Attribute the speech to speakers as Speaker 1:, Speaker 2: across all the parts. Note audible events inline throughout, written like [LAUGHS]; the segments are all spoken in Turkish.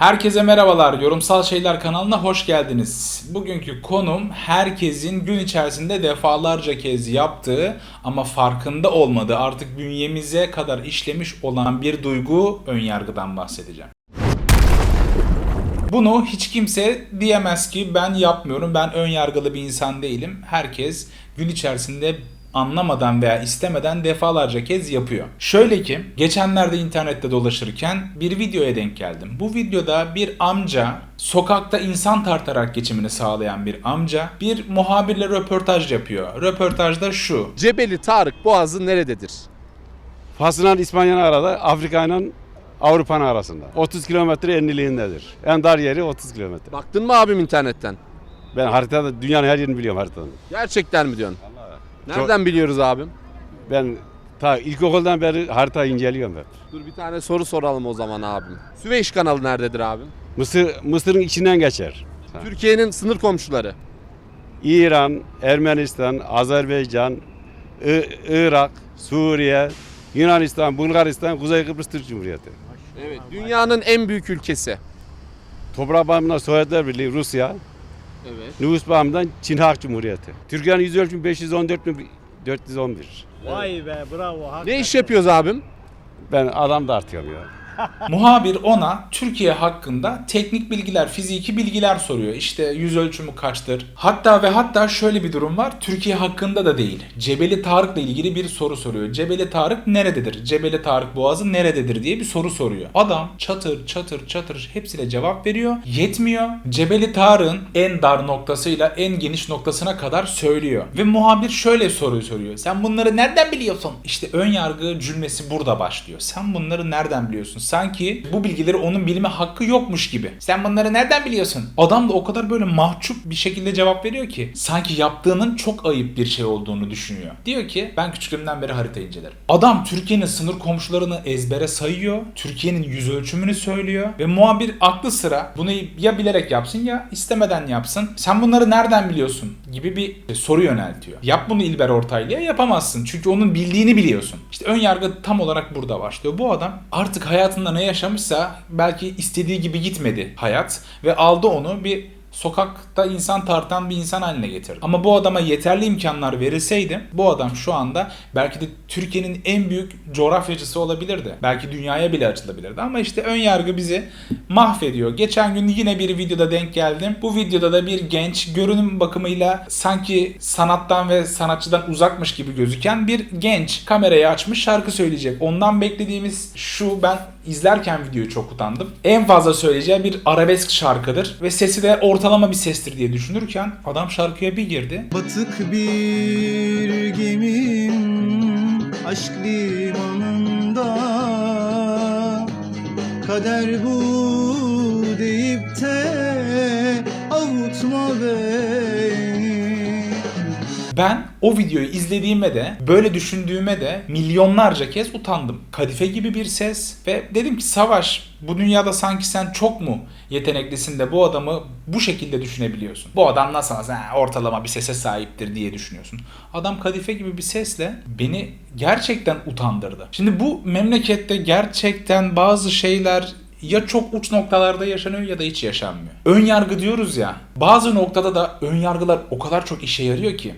Speaker 1: Herkese merhabalar. Yorumsal Şeyler kanalına hoş geldiniz. Bugünkü konum herkesin gün içerisinde defalarca kez yaptığı ama farkında olmadığı artık bünyemize kadar işlemiş olan bir duygu önyargıdan bahsedeceğim. Bunu hiç kimse diyemez ki ben yapmıyorum, ben ön yargılı bir insan değilim. Herkes gün içerisinde anlamadan veya istemeden defalarca kez yapıyor. Şöyle ki geçenlerde internette dolaşırken bir videoya denk geldim. Bu videoda bir amca sokakta insan tartarak geçimini sağlayan bir amca bir muhabirle röportaj yapıyor. Röportajda şu.
Speaker 2: Cebeli Tarık Boğazı nerededir?
Speaker 3: Fas'la İspanya'nın arada, Afrika ile Avrupa'nın arasında. 30 kilometre enliliğindedir. En dar yeri 30 kilometre.
Speaker 2: Baktın mı abim internetten?
Speaker 3: Ben haritada dünyanın her yerini biliyorum haritadan.
Speaker 2: Gerçekten mi diyorsun? Nereden biliyoruz abim?
Speaker 3: Ben ta ilkokuldan beri harita inceliyorum hep.
Speaker 2: Dur bir tane soru soralım o zaman abim. Süveyş kanalı nerededir abim?
Speaker 3: Mısır, Mısır'ın içinden geçer.
Speaker 2: Türkiye'nin sınır komşuları.
Speaker 3: İran, Ermenistan, Azerbaycan, I- Irak, Suriye, Yunanistan, Bulgaristan, Kuzey Kıbrıs Türk Cumhuriyeti.
Speaker 2: Evet. Dünyanın en büyük ülkesi.
Speaker 3: Toprak bağımından Sovyetler Birliği, Rusya,
Speaker 2: Evet.
Speaker 3: nüfus bağımından Çin Halk Cumhuriyeti. Türkiye'nin yüz ölçümü 514.411.
Speaker 4: Vay be bravo.
Speaker 2: Ne iş yapıyoruz abim?
Speaker 3: Ben adam da artıyorum ya. [LAUGHS]
Speaker 1: Muhabir ona Türkiye hakkında teknik bilgiler, fiziki bilgiler soruyor. İşte yüz ölçümü kaçtır? Hatta ve hatta şöyle bir durum var. Türkiye hakkında da değil. Cebeli Tarık'la ilgili bir soru soruyor. Cebeli Tarık nerededir? Cebeli Tarık Boğazı nerededir diye bir soru soruyor. Adam çatır çatır çatır hepsine cevap veriyor. Yetmiyor. Cebeli Tarık'ın en dar noktasıyla en geniş noktasına kadar söylüyor. Ve muhabir şöyle soruyu soruyor. Sen bunları nereden biliyorsun? İşte ön yargı cümlesi burada başlıyor. Sen bunları nereden biliyorsun? Sanki bu bilgileri onun bilme hakkı yokmuş gibi. Sen bunları nereden biliyorsun? Adam da o kadar böyle mahcup bir şekilde cevap veriyor ki sanki yaptığının çok ayıp bir şey olduğunu düşünüyor. Diyor ki ben küçüklüğümden beri harita incelerim. Adam Türkiye'nin sınır komşularını ezbere sayıyor. Türkiye'nin yüz ölçümünü söylüyor ve muhabir aklı sıra bunu ya bilerek yapsın ya istemeden yapsın. Sen bunları nereden biliyorsun gibi bir soru yöneltiyor. Yap bunu İlber Ortaylı'ya yapamazsın. Çünkü onun bildiğini biliyorsun. İşte ön yargı tam olarak burada başlıyor. Bu adam artık hayatında ne yaşamışsa belki istediği gibi gitmedi hayat ve aldı onu bir sokakta insan tartan bir insan haline getirdi. Ama bu adama yeterli imkanlar verilseydi bu adam şu anda belki de Türkiye'nin en büyük coğrafyacısı olabilirdi. Belki dünyaya bile açılabilirdi. Ama işte ön yargı bizi mahvediyor. Geçen gün yine bir videoda denk geldim. Bu videoda da bir genç görünüm bakımıyla sanki sanattan ve sanatçıdan uzakmış gibi gözüken bir genç kamerayı açmış şarkı söyleyecek. Ondan beklediğimiz şu ben izlerken videoyu çok utandım. En fazla söyleyeceği bir arabesk şarkıdır ve sesi de ortalama bir sestir diye düşünürken adam şarkıya bir girdi.
Speaker 5: Batık bir gemim aşk limanında Kader bu deyip de avutma beni
Speaker 1: Ben o videoyu izlediğime de böyle düşündüğüme de milyonlarca kez utandım. Kadife gibi bir ses ve dedim ki Savaş bu dünyada sanki sen çok mu yeteneklisin de bu adamı bu şekilde düşünebiliyorsun. Bu adam nasıl ha, ortalama bir sese sahiptir diye düşünüyorsun. Adam kadife gibi bir sesle beni gerçekten utandırdı. Şimdi bu memlekette gerçekten bazı şeyler ya çok uç noktalarda yaşanıyor ya da hiç yaşanmıyor. Ön yargı diyoruz ya. Bazı noktada da ön yargılar o kadar çok işe yarıyor ki.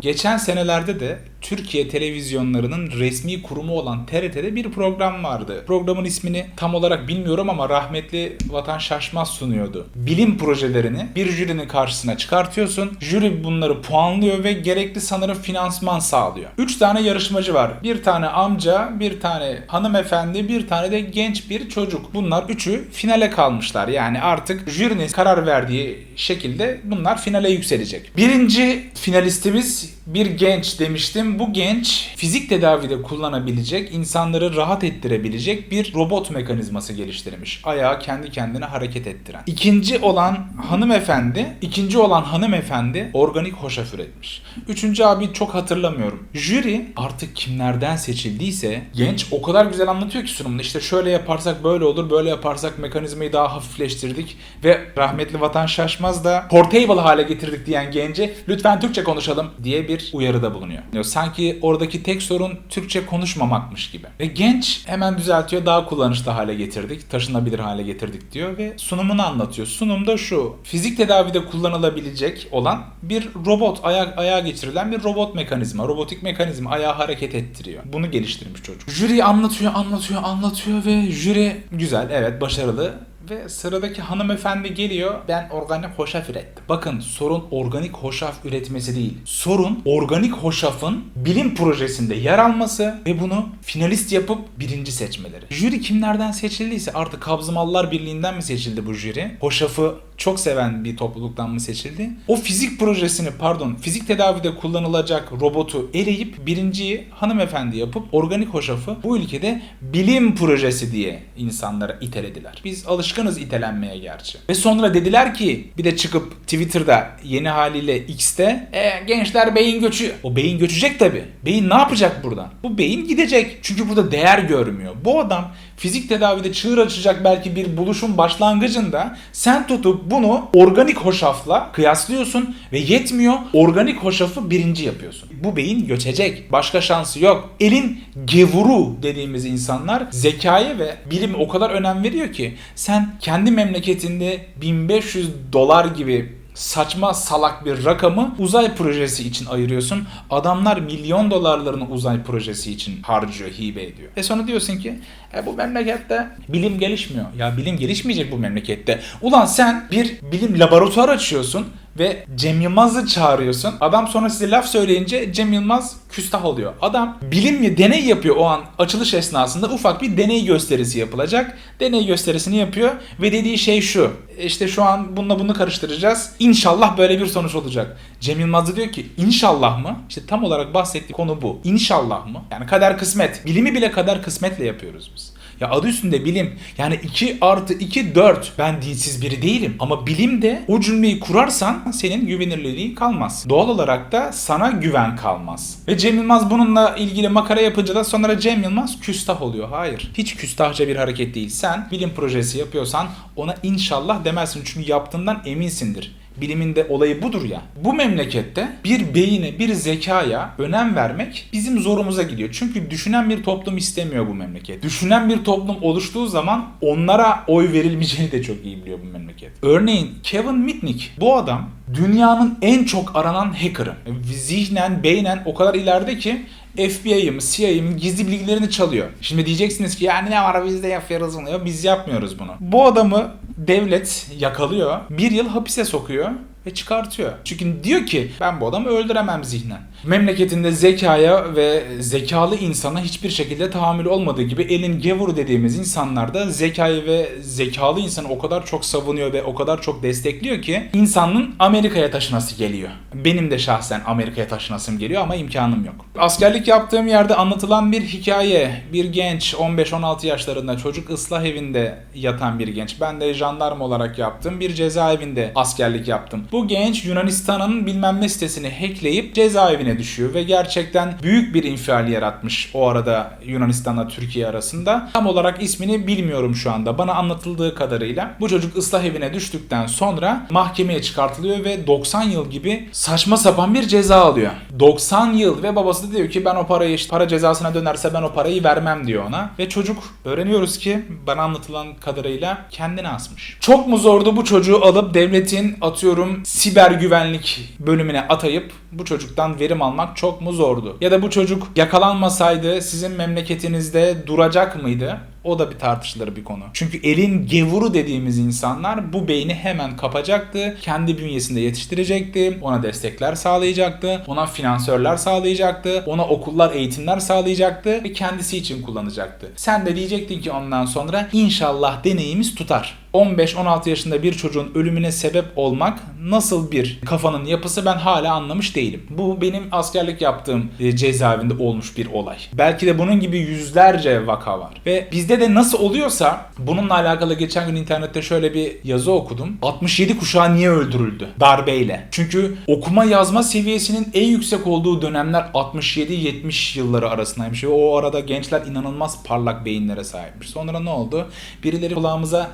Speaker 1: Geçen senelerde de Türkiye televizyonlarının resmi kurumu olan TRT'de bir program vardı. Programın ismini tam olarak bilmiyorum ama rahmetli Vatan Şaşmaz sunuyordu. Bilim projelerini bir jürinin karşısına çıkartıyorsun. Jüri bunları puanlıyor ve gerekli sanırım finansman sağlıyor. 3 tane yarışmacı var. Bir tane amca, bir tane hanımefendi, bir tane de genç bir çocuk. Bunlar üçü finale kalmışlar. Yani artık jürinin karar verdiği şekilde bunlar finale yükselecek. Birinci finalistimiz bir genç demiştim. Bu genç fizik tedavide kullanabilecek, insanları rahat ettirebilecek bir robot mekanizması geliştirmiş. Ayağı kendi kendine hareket ettiren. İkinci olan hanımefendi, ikinci olan hanımefendi organik hoşaf üretmiş. Üçüncü abi çok hatırlamıyorum. Jüri artık kimlerden seçildiyse genç o kadar güzel anlatıyor ki sunumda. İşte şöyle yaparsak böyle olur, böyle yaparsak mekanizmayı daha hafifleştirdik ve rahmetli Vatan Şaşmaz da portable hale getirdik diyen gence lütfen Türkçe konuşalım diye bir uyarıda bulunuyor. Sen Sanki oradaki tek sorun Türkçe konuşmamakmış gibi. Ve genç hemen düzeltiyor daha kullanışlı hale getirdik, taşınabilir hale getirdik diyor ve sunumunu anlatıyor. Sunumda şu, fizik tedavide kullanılabilecek olan bir robot, ayak ayağa geçirilen bir robot mekanizma, robotik mekanizma ayağı hareket ettiriyor. Bunu geliştirmiş çocuk. Jüri anlatıyor, anlatıyor, anlatıyor ve jüri güzel, evet başarılı ve sıradaki hanımefendi geliyor. Ben organik hoşaf ürettim. Bakın sorun organik hoşaf üretmesi değil. Sorun organik hoşafın bilim projesinde yer alması ve bunu finalist yapıp birinci seçmeleri. Jüri kimlerden seçildiyse artık Kabzımallar Birliği'nden mi seçildi bu jüri? Hoşafı çok seven bir topluluktan mı seçildi? O fizik projesini pardon fizik tedavide kullanılacak robotu eleyip birinciyi hanımefendi yapıp organik hoşafı bu ülkede bilim projesi diye insanlara itelediler. Biz alışkınız itelenmeye gerçi. Ve sonra dediler ki bir de çıkıp Twitter'da yeni haliyle X'te e, gençler beyin göçü. O beyin göçecek tabi. Beyin ne yapacak burada? Bu beyin gidecek. Çünkü burada değer görmüyor. Bu adam fizik tedavide çığır açacak belki bir buluşun başlangıcında sen tutup bunu organik hoşafla kıyaslıyorsun ve yetmiyor organik hoşafı birinci yapıyorsun. Bu beyin göçecek. Başka şansı yok. Elin gevuru dediğimiz insanlar zekaya ve bilime o kadar önem veriyor ki sen kendi memleketinde 1500 dolar gibi saçma salak bir rakamı uzay projesi için ayırıyorsun. Adamlar milyon dolarlarını uzay projesi için harcıyor, hibe ediyor. E sonra diyorsun ki e bu memlekette bilim gelişmiyor. Ya bilim gelişmeyecek bu memlekette. Ulan sen bir bilim laboratuvar açıyorsun ve Cem Yılmaz'ı çağırıyorsun. Adam sonra size laf söyleyince Cem Yılmaz küstah oluyor. Adam bilim mi deney yapıyor o an açılış esnasında ufak bir deney gösterisi yapılacak. Deney gösterisini yapıyor ve dediği şey şu. İşte şu an bununla bunu karıştıracağız. İnşallah böyle bir sonuç olacak. Cem Yılmaz da diyor ki inşallah mı? İşte tam olarak bahsettiği konu bu. İnşallah mı? Yani kader kısmet. Bilimi bile kader kısmetle yapıyoruz biz. Ya adı üstünde bilim. Yani 2 artı 2 4. Ben dinsiz biri değilim. Ama bilimde o cümleyi kurarsan senin güvenirliliğin kalmaz. Doğal olarak da sana güven kalmaz. Ve Cem Yılmaz bununla ilgili makara yapınca da sonra Cem Yılmaz küstah oluyor. Hayır. Hiç küstahça bir hareket değil. Sen bilim projesi yapıyorsan ona inşallah demezsin. Çünkü yaptığından eminsindir. Biliminde olayı budur ya. Bu memlekette bir beyine, bir zekaya önem vermek bizim zorumuza gidiyor. Çünkü düşünen bir toplum istemiyor bu memleket. Düşünen bir toplum oluştuğu zaman onlara oy verilmeyeceğini de çok iyi biliyor bu memleket. Örneğin Kevin Mitnick bu adam dünyanın en çok aranan hacker'ı. Zihnen, beynen o kadar ileride ki FBI'ım, CIA'ım gizli bilgilerini çalıyor. Şimdi diyeceksiniz ki yani ne var biz de yapıyoruz bunu. Biz yapmıyoruz bunu. Bu adamı devlet yakalıyor. Bir yıl hapise sokuyor ve çıkartıyor. Çünkü diyor ki ben bu adamı öldüremem zihnen. Memleketinde zekaya ve zekalı insana hiçbir şekilde tahammül olmadığı gibi elin gevuru dediğimiz insanlar da zekayı ve zekalı insanı o kadar çok savunuyor ve o kadar çok destekliyor ki insanın Amerika'ya taşınası geliyor. Benim de şahsen Amerika'ya taşınasım geliyor ama imkanım yok. Askerlik yaptığım yerde anlatılan bir hikaye. Bir genç 15-16 yaşlarında çocuk ıslah evinde yatan bir genç. Ben de jandarma olarak yaptım. Bir cezaevinde askerlik yaptım. Bu genç Yunanistan'ın bilmem ne sitesini hackleyip cezaevine düşüyor ve gerçekten büyük bir infial yaratmış o arada Yunanistan'la Türkiye arasında. Tam olarak ismini bilmiyorum şu anda. Bana anlatıldığı kadarıyla bu çocuk ıslah evine düştükten sonra mahkemeye çıkartılıyor ve 90 yıl gibi saçma sapan bir ceza alıyor. 90 yıl ve babası da diyor ki ben o parayı işte para cezasına dönerse ben o parayı vermem diyor ona. Ve çocuk öğreniyoruz ki bana anlatılan kadarıyla kendini asmış. Çok mu zordu bu çocuğu alıp devletin atıyorum siber güvenlik bölümüne atayıp bu çocuktan verim almak çok mu zordu? Ya da bu çocuk yakalanmasaydı sizin memleketinizde duracak mıydı? O da bir tartışılır bir konu. Çünkü elin gevuru dediğimiz insanlar bu beyni hemen kapacaktı. Kendi bünyesinde yetiştirecekti. Ona destekler sağlayacaktı. Ona finansörler sağlayacaktı. Ona okullar, eğitimler sağlayacaktı. Ve kendisi için kullanacaktı. Sen de diyecektin ki ondan sonra inşallah deneyimiz tutar. 15-16 yaşında bir çocuğun ölümüne sebep olmak nasıl bir kafanın yapısı ben hala anlamış değilim. Bu benim askerlik yaptığım e, cezaevinde olmuş bir olay. Belki de bunun gibi yüzlerce vaka var. Ve bizde de nasıl oluyorsa bununla alakalı geçen gün internette şöyle bir yazı okudum. 67 kuşağı niye öldürüldü? Darbeyle. Çünkü okuma yazma seviyesinin en yüksek olduğu dönemler 67-70 yılları arasındaymış. Ve o arada gençler inanılmaz parlak beyinlere sahipmiş. Sonra ne oldu? Birileri kulağımıza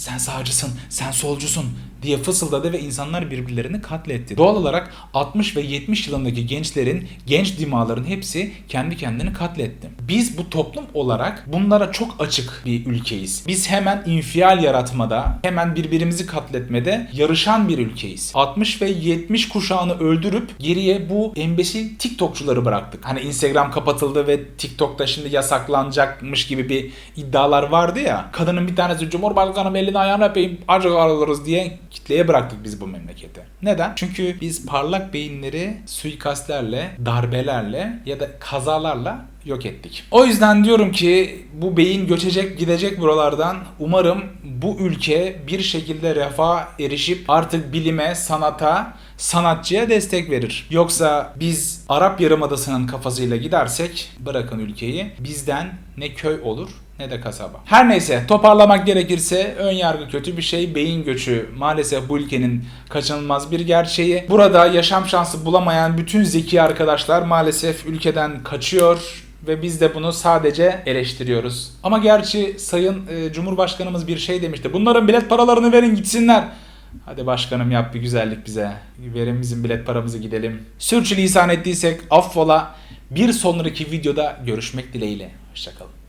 Speaker 1: sen sağcısın, sen solcusun diye fısıldadı ve insanlar birbirlerini katletti. Doğal olarak 60 ve 70 yılındaki gençlerin, genç dimaların hepsi kendi kendini katletti. Biz bu toplum olarak bunlara çok açık bir ülkeyiz. Biz hemen infial yaratmada, hemen birbirimizi katletmede yarışan bir ülkeyiz. 60 ve 70 kuşağını öldürüp geriye bu embesil TikTokçuları bıraktık. Hani Instagram kapatıldı ve TikTok'ta şimdi yasaklanacakmış gibi bir iddialar vardı ya. Kadının bir tanesi Cumhurbaşkanım elini ayağını öpeyim acı alırız diye kitleye bıraktık biz bu memleketi. Neden? Çünkü biz parlak beyinleri suikastlerle, darbelerle ya da kazalarla yok ettik. O yüzden diyorum ki bu beyin göçecek gidecek buralardan. Umarım bu ülke bir şekilde refaha erişip artık bilime, sanata, sanatçıya destek verir. Yoksa biz Arap Yarımadası'nın kafasıyla gidersek bırakın ülkeyi bizden ne köy olur ne de kasaba. Her neyse toparlamak gerekirse ön yargı kötü bir şey. Beyin göçü maalesef bu ülkenin kaçınılmaz bir gerçeği. Burada yaşam şansı bulamayan bütün zeki arkadaşlar maalesef ülkeden kaçıyor ve biz de bunu sadece eleştiriyoruz. Ama gerçi Sayın e, Cumhurbaşkanımız bir şey demişti. Bunların bilet paralarını verin gitsinler. Hadi başkanım yap bir güzellik bize. Verin bizim bilet paramızı gidelim. Sürçülisan ettiysek affola. Bir sonraki videoda görüşmek dileğiyle. Hoşçakalın.